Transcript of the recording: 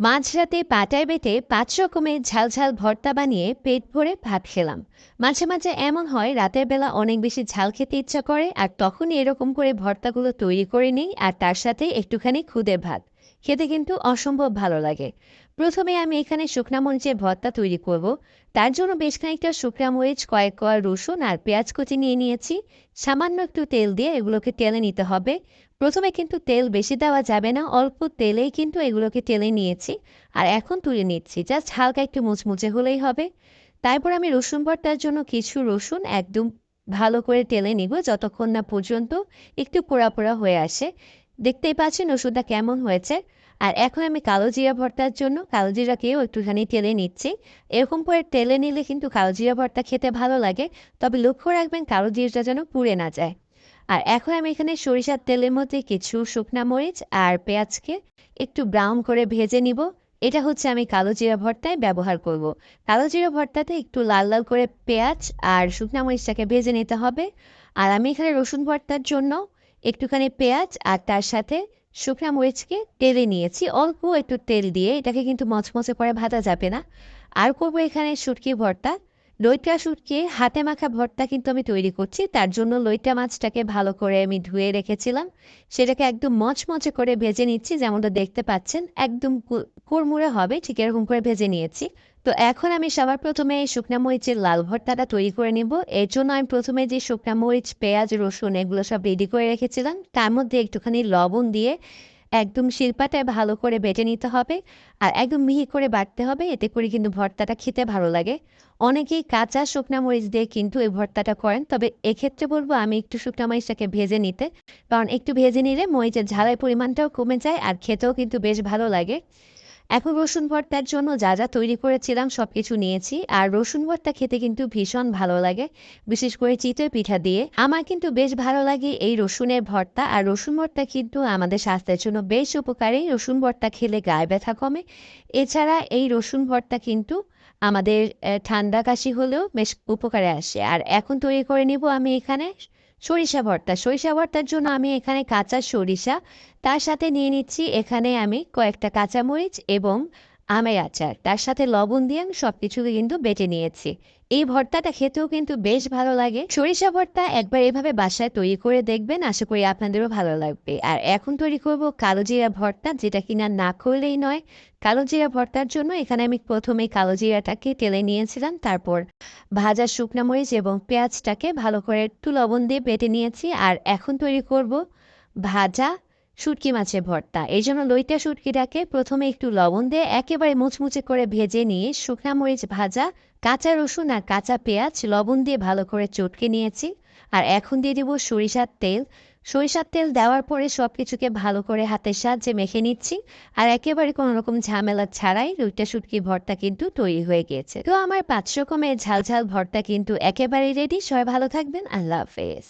মাঝরাতে পাটায় বেটে পাঁচ রকমের ঝালঝাল ঝাল ভর্তা বানিয়ে পেট ভরে ভাত খেলাম। মাঝে মাঝে এমন হয়, রাতের বেলা অনেক বেশি ঝাল খেতে ইচ্ছা করে, আর তখনই এরকম করে ভর্তাগুলো তৈরি করে নিই, আর তার সাথে একটুখানি খুদে ভাত। খেতে কিন্তু অসম্ভব ভালো লাগে। প্রথমে আমি এখানে শুকনা মরিচের ভর্তা তৈরি করব। তার জন্য বেশ খানিকটা শুকনা মরিচ, কয়েক কোয়া রসুন আর পেঁয়াজ কুচি নিয়ে নিয়েছি। সামান্য একটু তেল দিয়ে এগুলোকে তেলে নিতে হবে। প্রথমে কিন্তু তেল বেশি দেওয়া যাবে না, অল্প তেলেই কিন্তু এগুলোকে তেলে নিয়েছি। আর এখন তুলে নিচ্ছি, জাস্ট হালকা একটু মুচমুচে হলেই হবে। তারপর আমি রসুন ভর্তার জন্য কিছু রসুন একদম ভালো করে তেলে নিব, যতক্ষণ না পর্যন্ত একটু পোড়া পোড়া হয়ে আসে। দেখতেই পাচ্ছেন ওষুধটা কেমন হয়েছে। আর এখন আমি কালো জিরা ভর্তার জন্য, কালো জিরাকেও একটুখানি তেলে নিচ্ছি। এরকম করে তেলে নিলে কিন্তু কালো জিরা ভর্তা খেতে ভালো লাগে, তবে লক্ষ্য রাখবেন কালো জিরাটা যেন পুড়ে না যায়। আর এখন আমি এখানে সরিষার তেলের মধ্যে কিছু শুকনা মরিচ আর পেঁয়াজকে একটু ব্রাউন করে ভেজে নিব। এটা হচ্ছে আমি কালো জিরা ভর্তায় ব্যবহার করব। কালো জিরা ভর্তাতে একটু লাল লাল করে পেঁয়াজ আর শুকনা মরিচটাকে ভেজে নিতে হবে। আর আমি এখানে রসুন ভর্তার জন্য একটুখানি পেঁয়াজ আর তার সাথে শুকনা মরিচকে তেলে নিয়েছি। অল্প একটু তেল দিয়ে এটাকে কিন্তু মচমচে পরে ভাজা যাবে না। আর করব এখানে শুটকি ভর্তা। লইটা শুটকি হাতে মাখা ভর্তা কিন্তু আমি তৈরি করছি, তার জন্য লইটা মাছটাকে ভালো করে আমি ধুয়ে রেখেছিলাম। সেটাকে একদম মচমচে করে ভেজে নিচ্ছি, যেমনটা দেখতে পাচ্ছেন, একদম কুড়মুড়ে হবে, ঠিক এরকম করে ভেজে নিয়েছি। তো এখন আমি সবার প্রথমে এই শুকনা মরিচের লাল ভর্তাটা তৈরি করে নিব। এর জন্য আমি প্রথমে যে শুকনা মরিচ, পেঁয়াজ, রসুন, এগুলো সব রেডি করে রেখেছিলাম। তার মধ্যে একটুখানি লবণ দিয়ে একদম শিল্পাটায় ভালো করে বেটে নিতে হবে আর একদম মিহি করে বাটতে হবে, এতে করে কিন্তু ভর্তাটা খেতে ভালো লাগে। অনেকেই কাঁচা শুকনা মরিচ দিয়ে কিন্তু এই ভর্তাটা করেন, তবে এক্ষেত্রে বলব আমি একটু শুকনা মরিচটাকে ভেজে নিতে, কারণ একটু ভেজে নিলে মরিচের ঝালের পরিমাণটাও কমে যায় আর খেতেও কিন্তু বেশ ভালো লাগে। এখন রসুন ভর্তার জন্য যা যা তৈরি করেছিলাম সব কিছু নিয়েছি, আর রসুন ভর্তা খেতে কিন্তু ভীষণ ভালো লাগে, বিশেষ করে চিতই পিঠা দিয়ে। আমার কিন্তু বেশ ভালো লাগে এই রসুনের ভর্তা, আর রসুন ভর্তা কিন্তু আমাদের স্বাস্থ্যের জন্য বেশ উপকারী। রসুন ভর্তা খেলে গায়ে ব্যথা কমে। এছাড়া এই রসুন ভর্তা কিন্তু আমাদের ঠান্ডা কাশি হলেও বেশ উপকারে আসে। আর এখন তৈরি করে নিব আমি এখানে সরিষা ভর্তা। সরিষা ভর্তার জন্য আমি এখানে কাঁচা সরিষা, তার সাথে নিয়ে নিচ্ছি এখানে আমি কয়েকটা কাঁচামরিচ এবং আমের আচার তার সাথে লবণ দিয়ে আমি সব কিছুকে কিন্তু বেটে নিয়েছি। এই ভর্তাটা খেতেও কিন্তু বেশ ভালো লাগে। সরিষা ভর্তা একবার এভাবে বাসায় তৈরি করে দেখবেন, আশা করি আপনাদেরও ভালো লাগবে। আর এখন তৈরি করব কালো জিরা ভর্তা, যেটা কিনা না করলেই নয়। কালো জিরা ভর্তার জন্য এখানে আমি প্রথমে কালো জিরাটাকে তেলে নিয়েছিলাম, তারপর ভাজা শুকনা মরিচ এবং পেঁয়াজটাকে ভালো করে একটু লবণ দিয়ে বেটে নিয়েছি। আর এখন তৈরি করব ভাজা শুটকি মাছের ভর্তা। এই জন্য লইটা শুটকিটাকে প্রথমে একটু লবণ দিয়ে একেবারে মুচমুচে করে ভেজে নিয়ে শুকনা মরিচ ভাজা, কাঁচা রসুন আর কাঁচা পেঁয়াজ লবণ দিয়ে ভালো করে চটকে নিয়েছি। আর এখন দিয়ে দিব সরিষার তেল। সরিষার তেল দেওয়ার পরে সব কিছুকে ভালো করে হাতের সাহায্যে মেখে নিচ্ছি। আর একেবারে কোনো রকম ঝামেলা ছাড়াই লইটা শুটকি ভর্তা কিন্তু তৈরি হয়ে গিয়েছে। তো আমার পাঁচ রকমের ঝাল ঝাল ভর্তা কিন্তু একেবারে রেডি সবাই ভালো থাকবেন। আল্লাহ হাফেজ।